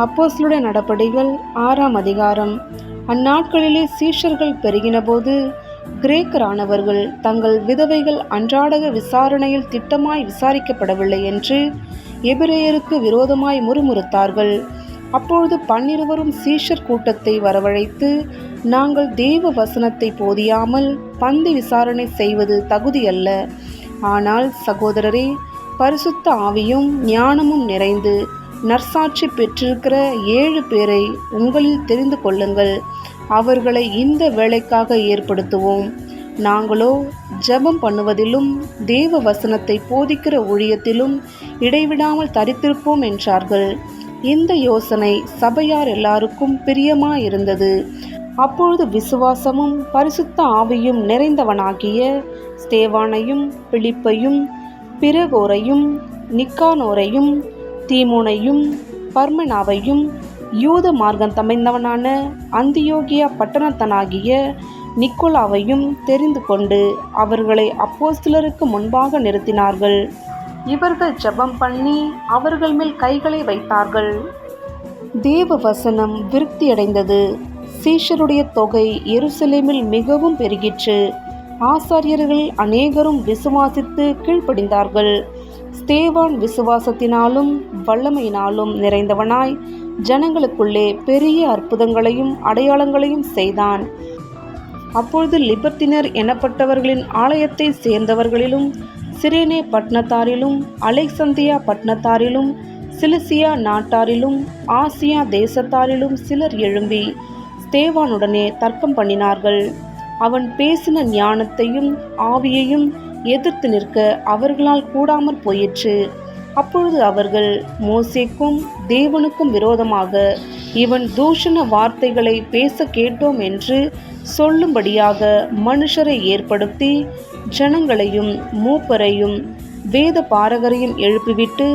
அப்போஸ்லுடைய நடபடிகள் ஆறாம் அதிகாரம். அந்நாட்களிலே சீஷர்கள் பெருகினபோது கிரேக்கரானவர்கள் தங்கள் விதவைகள் அன்றாடக விசாரணையில் திட்டமாய் விசாரிக்கப்படவில்லை என்று எபிரேயருக்கு விரோதமாய் முறுமுறுத்தார்கள். அப்பொழுது பன்னிருவரும் சீஷர் கூட்டத்தை வரவழைத்து நாங்கள் தேவ வசனத்தை போதியாமல் பந்தி விசாரணை செய்வது தகுதியல்ல. ஆனால் சகோதரரே பரிசுத்த ஆவியும் ஞானமும் நிறைந்து நற்சாட்சி பெற்றிருக்கிற ஏழு பேரை உங்களில் தெரிந்து கொள்ளுங்கள். அவர்களை இந்த வேலைக்காக ஏற்படுத்துவோம். நாங்களோ ஜெபம் பண்ணுவதிலும் தேவ வசனத்தை போதிக்கிற ஊழியத்திலும் இடைவிடாமல் தரித்திருப்போம் என்றார்கள். இந்த யோசனை சபையார் எல்லாருக்கும் பிரியமாயிருந்தது. அப்பொழுது விசுவாசமும் பரிசுத்த ஆவியும் நிறைந்தவனாகிய ஸ்தேவானையும் பிழிப்பையும் பிரகோரையும் நிக்கானோரையும் தீமோனையும் பர்மனாவையும் யூத மார்க்கம் தமைந்தவனான அந்தியோகியா பட்டணத்தனாகிய நிக்கோலாவையும் தெரிந்து கொண்டு அவர்களை அப்போஸ்தலருக்கு முன்பாக நிறுத்தினார்கள். இவர்கள் ஜெபம் பண்ணி அவர்கள் மேல் கைகளை வைத்தார்கள். தேவ வசனம் விருத்தியடைந்தது சீஷருடைய தொகை எருசலேமில் மிகவும் பெருகிற்று. ஆசாரியர்கள் அநேகரும் விசுவாசித்து கீழ்ப்படிந்தார்கள். ஸ்தேவான் விசுவாசத்தினாலும் வல்லமையினாலும் நிறைந்தவனாய் ஜனங்களுக்குள்ளே பெரிய அற்புதங்களையும் அடையாளங்களையும் செய்தான். அப்பொழுது லிபர்த்தினர் எனப்பட்டவர்களின் ஆலயத்தை சேர்ந்தவர்களிலும் சிரேனே பட்னத்தாரிலும் அலெக்சந்தியா பட்னத்தாரிலும் சிலிசியா நாட்டாரிலும் ஆசியா தேசத்தாரிலும் சிலர் எழும்பி ஸ்தேவானுடனே தர்க்கம் பண்ணினார்கள். அவன் பேசின ஞானத்தையும் ஆவியையும் எதிர்த்து நிற்க அவர்களால் கூடாமற் போயிற்று. அப்பொழுது அவர்கள் மோசேக்கும் தேவனுக்கும் விரோதமாக இவன் தூஷண வார்த்தைகளை பேச கேட்டோம் என்று சொல்லும்படியாக மனுஷரை ஏற்படுத்தி ஜனங்களையும் மூப்பரையும் வேத பாரகரையும் எழுப்பிவிட்டு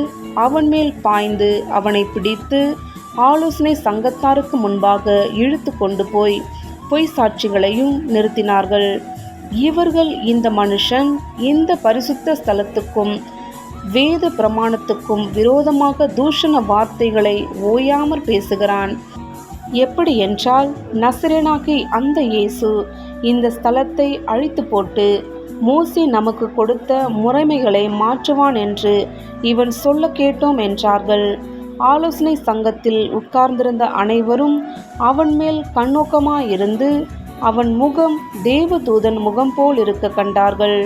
அவன் மேல் பாய்ந்து அவனை பிடித்து ஆலோசனை சங்கத்தாருக்கு முன்பாக இழுத்து கொண்டு போய் பொய் சாட்சிகளையும் நிறுத்தினார்கள். இவர்கள் இந்த மனுஷன் இந்த பரிசுத்த ஸ்தலத்துக்கும் வேத பிரமாணத்துக்கும் விரோதமாக தூஷண வார்த்தைகளை ஓயாமற் பேசுகிறான். எப்படி என்றால் நசரேனாகி அந்த இயேசு இந்த ஸ்தலத்தை அழித்து போட்டு மோசி நமக்கு கொடுத்த முறைமைகளை மாற்றுவான் என்று இவன் சொல்ல கேட்டோம் என்றார்கள். ஆலோசனை சங்கத்தில் உட்கார்ந்திருந்த அனைவரும் அவன் மேல் கண்ணோக்கமாயிருந்து அவன் முகம் தேவதூதன் முகம் போல் இருக்க கண்டார்கள்.